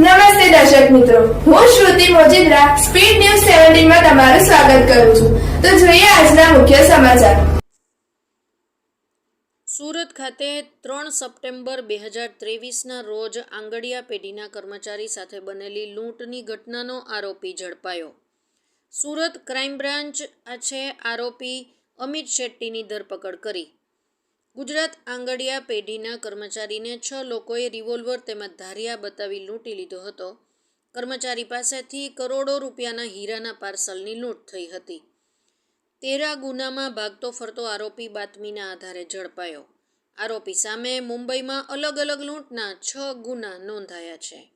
નમસ્તે દર્શક મિત્રો. હું શ્રુતિ મોજીદ્રા, સ્પીડ ન્યૂઝ સેવન્ટીનમાં તમારું સ્વાગત કરું છું. તો જોઈએ આજના મુખ્ય સમાચાર. સુરત ખાતે ત્રણ સપ્ટેમ્બર બે હજાર ત્રેવીસના રોજ આંગડિયા પેઢીના કર્મચારી સાથે બનેલી લૂંટની ઘટનાનો આરોપી ઝડપાયો. સુરત ક્રાઇમ બ્રાન્ચ આ છે આરોપી અમિત શેટ્ટીની ધરપકડ કરી. ગુજરાત આંગડિયા પેઢીના કર્મચારીને છ લોકોએ રિવોલ્વર તેમજ ધારિયા બતાવી લૂંટી લીધો હતો. કર્મચારી પાસેથી કરોડો રૂપિયાના હીરાના પાર્સલની લૂંટ થઈ હતી. તેરા ગુનામાં ભાગતો ફરતો આરોપી બાતમીના આધારે ઝડપાયો. આરોપી સામે મુંબઈમાં અલગ અલગ લૂંટના છ ગુના નોંધાયા છે.